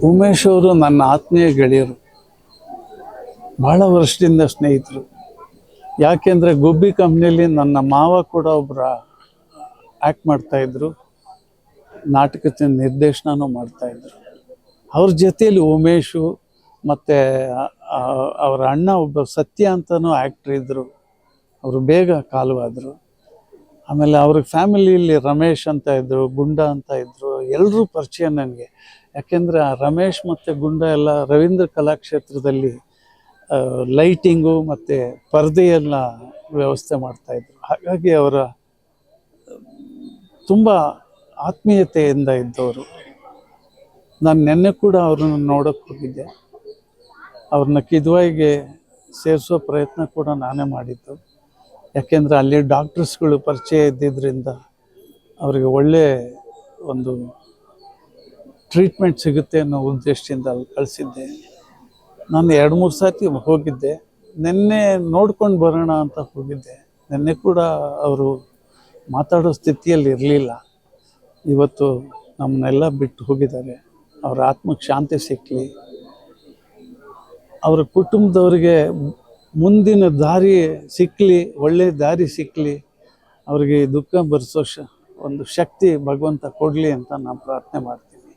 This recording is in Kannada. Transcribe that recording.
ಉಮೇಶ್ ಅವರು ನನ್ನ ಆತ್ಮೀಯ ಗೆಳೆಯರು. ಬಹಳ ವರ್ಷದಿಂದ ಸ್ನೇಹಿತರು. ಯಾಕೆಂದರೆ ಗುಬ್ಬಿ ಕಂಪ್ನಿಯಲ್ಲಿ ನನ್ನ ಮಾವ ಕೂಡ ಒಬ್ಬರ ಆ್ಯಕ್ಟ್ ಮಾಡ್ತಾಯಿದ್ರು ನಾಟಕದ ನಿರ್ದೇಶನನೂ ಮಾಡ್ತಾಯಿದ್ರು ಅವ್ರ ಜೊತೆಯಲ್ಲಿ ಉಮೇಶು ಮತ್ತು ಅವರ ಅಣ್ಣ ಒಬ್ಬ ಸತ್ಯ ಅಂತಲೂ ಆ್ಯಕ್ಟ್ರ್ ಇದ್ದರು ಅವರು ಬೇಗ ಕಾಲವಾದರು. ಆಮೇಲೆ ಅವ್ರ ಫ್ಯಾಮಿಲಿಯಲ್ಲಿ ರಮೇಶ್ ಅಂತ ಇದ್ದರು ಗುಂಡ ಅಂತ ಇದ್ದರು ಎಲ್ಲರೂ ಪರಿಚಯ ನನಗೆ. ಯಾಕೆಂದರೆ ಆ ರಮೇಶ್ ಮತ್ತು ಗುಂಡ ಎಲ್ಲ ರವೀಂದ್ರ ಕಲಾಕ್ಷೇತ್ರದಲ್ಲಿ ಲೈಟಿಂಗು ಮತ್ತು ಪರದೆಯೆಲ್ಲ ವ್ಯವಸ್ಥೆ ಮಾಡ್ತಾಯಿದ್ರು ಹಾಗಾಗಿ ಅವರ, ತುಂಬ ಆತ್ಮೀಯತೆಯಿಂದ ಇದ್ದವರು. ನಾನು ನಿನ್ನೆ ಕೂಡ ಅವ್ರನ್ನ ನೋಡೋಕ್ಕೆ ಹೋಗಿದ್ದೆ. ಅವ್ರನ್ನ ಕಿದ್ವಾಯಿಗೆ ಸೇರಿಸೋ ಪ್ರಯತ್ನ ಕೂಡ ನಾನೇ ಮಾಡಿದ್ದು. ಯಾಕೆಂದರೆ ಅಲ್ಲಿ ಡಾಕ್ಟರ್ಸ್ಗಳು ಪರಿಚಯ ಇದ್ದಿದ್ದರಿಂದ ಅವರಿಗೆ ಒಳ್ಳೆ ಒಂದು ಟ್ರೀಟ್ಮೆಂಟ್ ಸಿಗುತ್ತೆ ಅನ್ನೋ ಉದ್ದೇಶದಿಂದ ಅಲ್ಲಿ ಕಳಿಸಿದ್ದೆ. ನಾನು ಎರಡು ಮೂರು ಸಾತಿ ಹೋಗಿದ್ದೆ. ನಿನ್ನೆ ನೋಡ್ಕೊಂಡು ಬರೋಣ ಅಂತ ಹೋಗಿದ್ದೆ. ನಿನ್ನೆ ಕೂಡ ಅವರು ಮಾತಾಡೋ ಸ್ಥಿತಿಯಲ್ಲಿ ಇರಲಿಲ್ಲ. ಇವತ್ತು ನಮ್ಮನ್ನೆಲ್ಲ ಬಿಟ್ಟು ಹೋಗಿದ್ದಾರೆ. ಅವರ ಆತ್ಮಕ್ಕೆ ಶಾಂತಿ ಸಿಕ್ಕಲಿ ಅವರ ಕುಟುಂಬದವ್ರಿಗೆ ಮುಂದಿನ ದಾರಿ ಸಿಕ್ಕಲಿ ಒಳ್ಳೆಯ ದಾರಿ ಸಿಕ್ಕಲಿ ಅವರಿಗೆ ದುಃಖ ಭರಿಸೋ ಶ ಒಂದು ಶಕ್ತಿ ಭಗವಂತ ಕೊಡಲಿ ಅಂತ ನಾನು ಪ್ರಾರ್ಥನೆ ಮಾಡ್ತೀನಿ.